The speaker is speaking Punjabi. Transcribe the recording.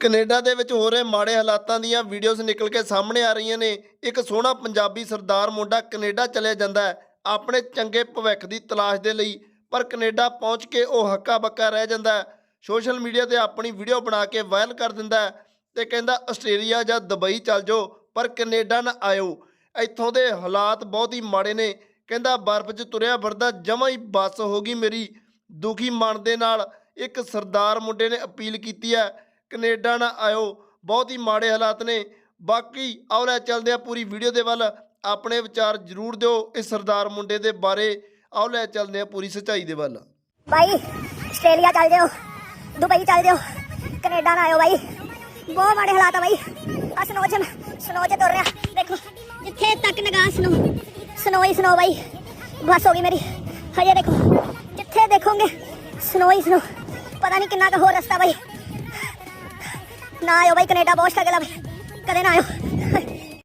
ਕੈਨੇਡਾ ਦੇ ਵਿੱਚ ਹੋ ਰਹੇ ਮਾੜੇ ਹਾਲਾਤਾਂ ਦੀਆਂ ਵੀਡੀਓਜ਼ ਨਿਕਲ ਕੇ ਸਾਹਮਣੇ ਆ ਰਹੀਆਂ ਨੇ। ਇੱਕ ਸੋਹਣਾ ਪੰਜਾਬੀ ਸਰਦਾਰ ਮੁੰਡਾ ਕੈਨੇਡਾ ਚਲੇ ਜਾਂਦਾ ਹੈ, ਆਪਣੇ ਚੰਗੇ ਭਵਿੱਖ ਦੀ ਤਲਾਸ਼ ਦੇ ਲਈ, ਪਰ ਕੈਨੇਡਾ ਪਹੁੰਚ ਕੇ ਉਹ ਹੱਕਾ ਬੱਕਾ ਰਹਿ ਜਾਂਦਾ ਸੋਸ਼ਲ ਮੀਡੀਆ ਤੇ ਆਪਣੀ ਵੀਡੀਓ ਬਣਾ ਕੇ ਵਾਇਰਲ ਕਰ ਦਿੰਦਾ ਹੈ ਤੇ ਕਹਿੰਦਾ, ਆਸਟ੍ਰੇਲੀਆ ਜਾਂ ਦੁਬਈ ਚੱਲ ਜਾਓ, ਪਰ ਕੈਨੇਡਾ ਨਾ ਆਇਓ। ਇੱਥੋਂ ਦੇ ਹਾਲਾਤ ਬਹੁਤ ਹੀ ਮਾੜੇ ਨੇ। ਕਹਿੰਦਾ, ਬਰਫ਼ 'ਚ ਤੁਰਿਆ ਫਿਰਦਾ, ਜਮਾਂ ਹੀ ਬੱਸ ਹੋ ਗਈ ਮੇਰੀ। ਦੁਖੀ ਮਨ ਦੇ ਨਾਲ ਇੱਕ ਸਰਦਾਰ ਮੁੰਡੇ ਨੇ ਅਪੀਲ ਕੀਤੀ ਹੈ ਕੈਨੇਡਾ ਨਾ ਆਇਓ। ਬਹੁਤ ਹੀ ਮਾੜੇ ਹਾਲਾਤ ਨੇ। ਬਾਕੀ ਆਓ ਚੱਲਦੇ ਆ ਪੂਰੀ ਵੀਡੀਓ ਦੇ ਵੱਲ। ਆਪਣੇ ਵਿਚਾਰ ਜ਼ਰੂਰ ਦਿਓ ਇਸ ਸਰਦਾਰ ਮੁੰਡੇ ਦੇ ਬਾਰੇ। ਆਓ ਚੱਲਦੇ ਆ ਪੂਰੀ ਸੱਚਾਈ ਦੇ ਵੱਲ। ਭਾਈ ਆਸਟ੍ਰੇਲੀਆ ਚੱਲ ਜਾਓ। ਦੁਬਈ ਚੱਲ ਜਾਓ। ਕੈਨੇਡਾ ਨਾ ਆਇਓ ਭਾਈ ਬਹੁਤ ਮਾੜੇ ਹਾਲਾਤ ਆ ਭਾਈ ਆ ਸਨੋ ਚ ਸਨੋ ਚ ਤੁਰ ਰਿਹਾ। ਦੇਖੋ, ਜਿੱਥੇ ਤੱਕ ਨਿਗਾਹ ਸਨੋ ਸਨੋ ਹੀ ਸਨੋ ਭਾਈ ਬਸ ਹੋ ਗਈ ਮੇਰੀ। ਹਜੇ ਦੇਖੋ, ਜਿੱਥੇ ਦੇਖੋਗੇ ਸਨੋ ਹੀ ਸਨੋ ਪਤਾ ਨਹੀਂ ਕਿੰਨਾ ਕੁ ਹੋਰ ਰਸਤਾ ਭਾਈ ਨਾ ਆਇਓ ਭਾਈ ਕੈਨੇਡਾ ਬਹੁਤ ਸਟਰਗਲ ਆ ਕਦੇ ਨਾ ਆਇਓ।